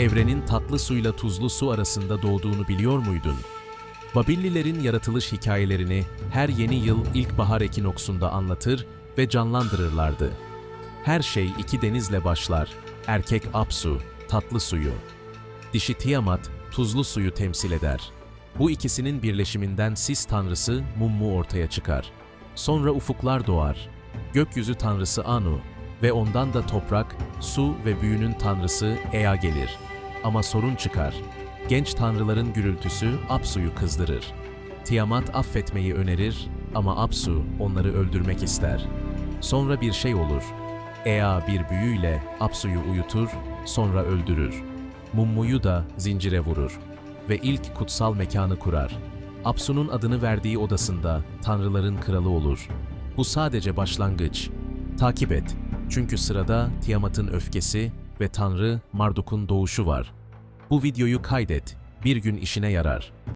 evrenin tatlı suyla tuzlu su arasında doğduğunu biliyor muydun? Babillilerin yaratılış hikayelerini her yeni yıl ilkbahar ekinoksunda anlatır ve canlandırırlardı. Her şey iki denizle başlar. Erkek Apsu, tatlı suyu. Dişi Tiamat, tuzlu suyu temsil eder. Bu ikisinin birleşiminden sis tanrısı Mummu ortaya çıkar. Sonra ufuklar doğar. Gökyüzü tanrısı Anu ve ondan da toprak, su ve büyünün tanrısı Ea gelir. Ama sorun çıkar. Genç tanrıların gürültüsü Apsu'yu kızdırır. Tiamat affetmeyi önerir ama Apsu onları öldürmek ister. Sonra bir şey olur. Ea bir büyüyle Apsu'yu uyutur, sonra öldürür. Mummu'yu da zincire vurur ve ilk kutsal mekanı kurar. Apsu'nun adını verdiği odasında tanrıların kralı olur. Bu sadece başlangıç. Takip et. Çünkü sırada Tiamat'ın öfkesi ve Tanrı Marduk'un doğuşu var. Bu videoyu kaydet. Bir gün işine yarar.